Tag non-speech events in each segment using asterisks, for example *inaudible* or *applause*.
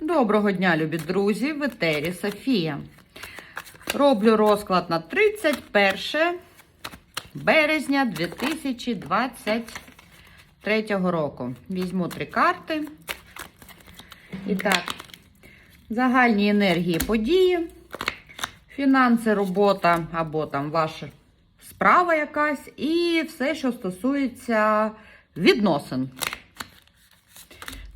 Доброго дня, любі друзі! В етері Софія. Роблю розклад на 31 березня 2023 року. Візьму три карти. І так, загальні енергії події, фінанси, робота або там ваша справа якась, і все, що стосується відносин.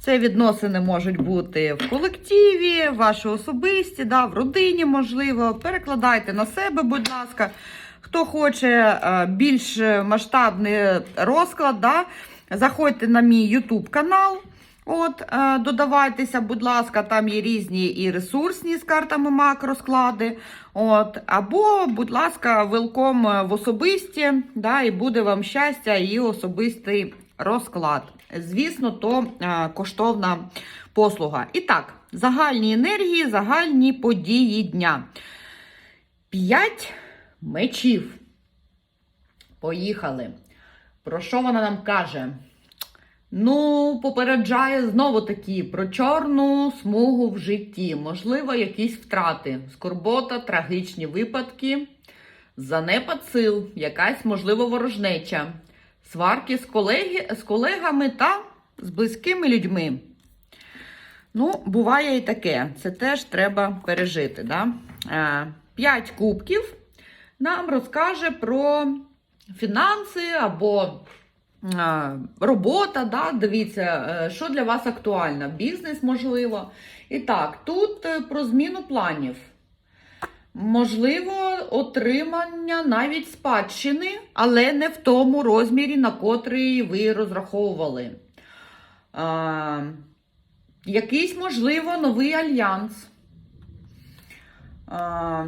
Це відносини можуть бути в колективі, ваші особисті, да, в родині, можливо. Перекладайте на себе, будь ласка. Хто хоче е, більш масштабний розклад, да, заходьте на мій YouTube канал. От, е, Додавайтеся, будь ласка, там є різні і ресурсні з картами макросклади. От, Або, будь ласка, велком в особисті, да, і буде вам щастя і особистий розклад. Звісно, то е, коштовна послуга. І так, загальні енергії, загальні події дня. П'ять мечів. Поїхали. Про що вона нам каже? Ну, попереджає знову таки про чорну смугу в житті. Можливо, якісь втрати, скорбота, трагічні випадки, занепад сил, якась, можливо, ворожнеча, сварки з, колеги, з колегами та з близькими людьми. Ну, буває і таке. Це теж треба пережити. Да? Е, П'ять кубків нам розкаже про фінанси або е, робота. Да? Дивіться, е, що для вас актуально. Бізнес, можливо. І так, тут про зміну планів. Можливо, отримання навіть спадщини, але не в тому розмірі, на котрий ви розраховували. А, якийсь, можливо, новий альянс. А,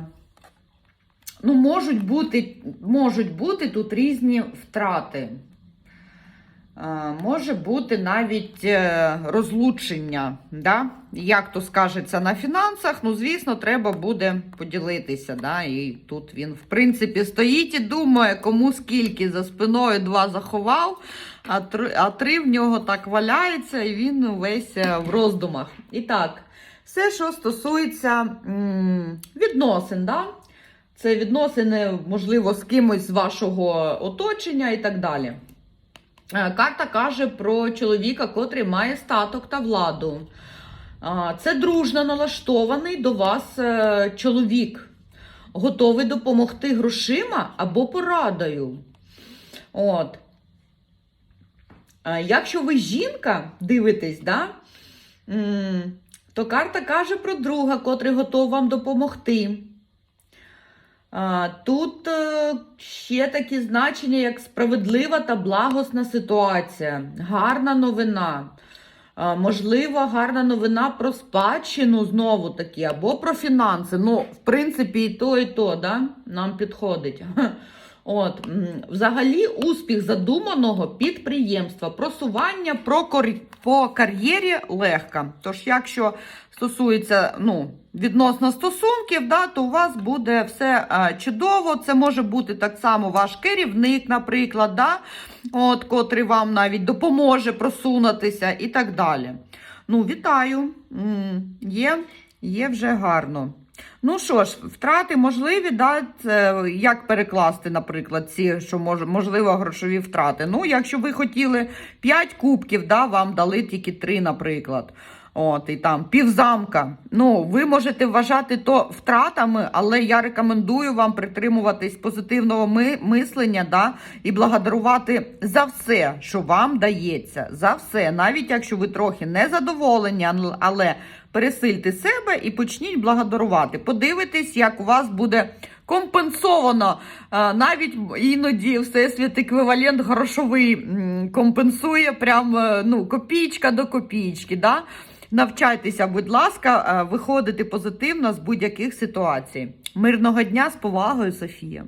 ну, можуть бути, можуть бути тут різні втрати. А, може бути навіть е, розлучення. Да? Як то скажеться на фінансах, ну, звісно, треба буде поділитися. Да? І тут він, в принципі, стоїть і думає, кому скільки за спиною два заховав, а три, а три в нього так валяється, і він весь е, в роздумах. І так, все, що стосується відносин, да? це відносини, можливо, з кимось з вашого оточення і так далі. Е, Карта каже про чоловіка, котрий має статок та владу. Це дружно налаштований до вас е, чоловік, готовий допомогти грошима або порадою. От. Якщо ви жінка дивитесь, да, то карта каже про друга, котрий готовий вам допомогти. Тут е, ще такі значення, як справедлива та благосна ситуація, гарна новина. Можливо, гарна новина про спадщину знову таки, або про фінанси. Ну, в принципі, і то, і то, да, нам підходить. *laughs* От, Взагалі, успіх задуманого підприємства, просування про по кар'єрі легко. Тож, якщо стосується ну, відносно стосунків, да, то у вас буде все чудово. Це може бути так само ваш керівник, наприклад, да, от, котрий вам навіть допоможе просунутися і так далі. Ну, вітаю! Є, є вже гарно. Ну що ж, втрати можливі, да, це як перекласти, наприклад, ці, що може, можливо, грошові втрати. Ну, якщо ви хотіли 5 кубків, да, вам дали тільки 3, наприклад. От, і там півзамка. Ну, ви можете вважати то втратами, але я рекомендую вам притримуватись позитивного ми мислення, да, і благодарувати за все, що вам дається. За все, навіть якщо ви трохи не задоволені, але пересильте себе і почніть благодарувати. Подивитесь, як у вас буде компенсовано. Навіть іноді всесвіт еквівалент грошовий компенсує прям е, ну, копійка до копійки. Да? Навчайтеся, будь ласка, е, виходити позитивно з будь-яких ситуацій. Мирного дня з повагою, Софія.